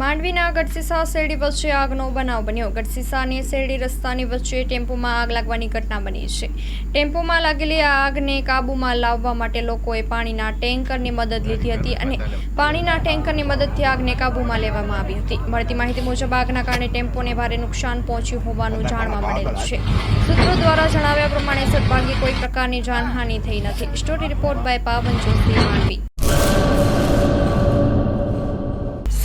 માંડવીના ગઢસીસા શેરડી વચ્ચે આગનો બનાવ બન્યો. ગઢસીસાની શેરડી રસ્તાની વચ્ચે ટેમ્પોમાં આગ લાગવાની ઘટના બની છે. ટેમ્પોમાં લાગેલી આગને કાબૂમાં લાવવા માટે લોકોએ પાણીના ટેન્કરની મદદ લીધી હતી અને પાણીના ટેન્કરની મદદથી આગને કાબૂમાં લેવામાં આવી હતી. મળતી માહિતી મુજબ, આગના કારણે ટેમ્પોને ભારે નુકસાન પહોંચ્યું હોવાનું જાણવા મળેલ છે. સૂત્રો દ્વારા જણાવ્યા પ્રમાણે સદભાગ્યે કોઈ પ્રકારની જાનહાનિ થઈ નથી. Story report by Pavan Joshi Mandvi.